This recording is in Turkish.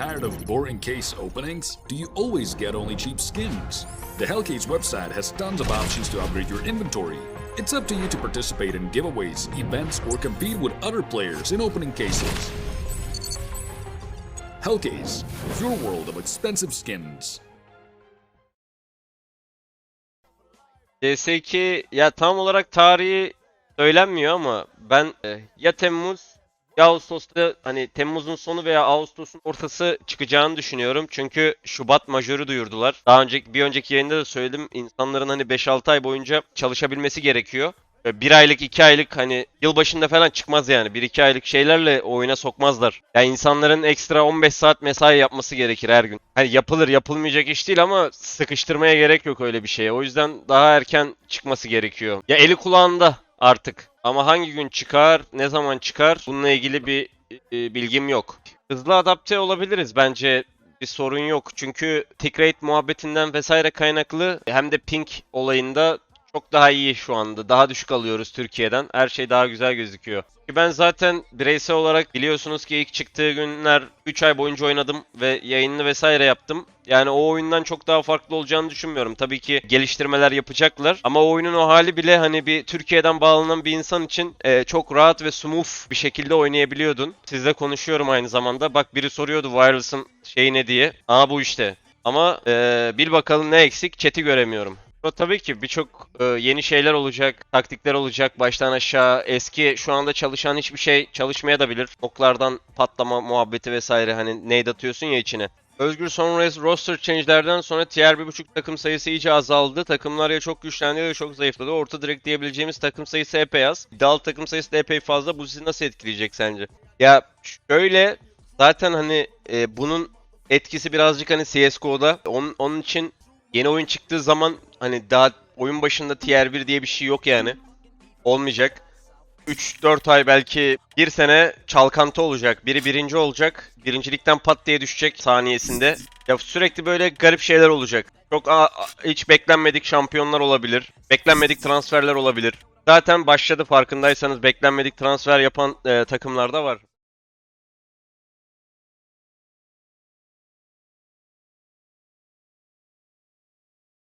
Tired of boring case openings? Do you always get only cheap skins? The Hellcase website has tons of options to upgrade your inventory. It's up to you to participate in giveaways, events, or compete with other players in opening cases. Hellcase, your world of expensive skins. CS2 ya tam olarak tarihi söylenmiyor ama ben ya Temmuz ya Ağustos'ta hani Temmuz'un sonu veya Ağustos'un ortası çıkacağını düşünüyorum. Çünkü Şubat majörü duyurdular. Daha önceki bir önceki yayında da söyledim. İnsanların hani 5-6 ay boyunca çalışabilmesi gerekiyor. Ve Bir aylık, iki aylık hani yılbaşında falan çıkmaz yani. Bir iki aylık şeylerle oyuna sokmazlar. Yani insanların ekstra 15 saat mesai yapması gerekir her gün. Hani yapılır, yapılmayacak iş değil ama sıkıştırmaya gerek yok öyle bir şeye. O yüzden daha erken çıkması gerekiyor. Ya eli kulağında artık. Ama hangi gün çıkar, ne zaman çıkar bununla ilgili bir e, bilgim yok. Hızlı adapte olabiliriz bence bir sorun yok. Çünkü tick rate muhabbetinden vesaire kaynaklı hem de ping olayında çok daha iyi şu anda. Daha düşük alıyoruz Türkiye'den. Her şey daha güzel gözüküyor. Ki Ben zaten bireysel olarak biliyorsunuz ki ilk çıktığı günler 3 ay boyunca oynadım ve yayınını vesaire yaptım. Yani o oyundan çok daha farklı olacağını düşünmüyorum. Tabii ki geliştirmeler yapacaklar ama o oyunun o hali bile hani bir Türkiye'den bağlanan bir insan için e, çok rahat ve smooth bir şekilde oynayabiliyordun. Sizle konuşuyorum aynı zamanda. Bak biri soruyordu Wireless'ın şeyi ne diye. Aa bu işte. Ama e, bil bakalım ne eksik? Chat'i göremiyorum. O tabii ki birçok e, yeni şeyler olacak, taktikler olacak baştan aşağı. Eski şu anda çalışan hiçbir şey çalışmaya da bilir. Oklardan patlama muhabbeti vesaire hani nade atıyorsun ya içine. Özgür son res- roster change'lerden sonra tier 1.5 takım sayısı iyice azaldı. Takımlar ya çok güçlendi ya çok zayıfladı. Orta direkt diyebileceğimiz takım sayısı epey az. İddialı takım sayısı da epey fazla. Bu sizi nasıl etkileyecek sence? Ya şöyle zaten hani e, bunun etkisi birazcık hani CSGO'da. Onun, onun için yeni oyun çıktığı zaman hani daha oyun başında tier 1 diye bir şey yok yani. Olmayacak. 3-4 ay belki bir sene çalkantı olacak. Biri birinci olacak. Birincilikten pat diye düşecek saniyesinde. Ya sürekli böyle garip şeyler olacak. Çok hiç beklenmedik şampiyonlar olabilir. Beklenmedik transferler olabilir. Zaten başladı farkındaysanız beklenmedik transfer yapan e, takımlar var.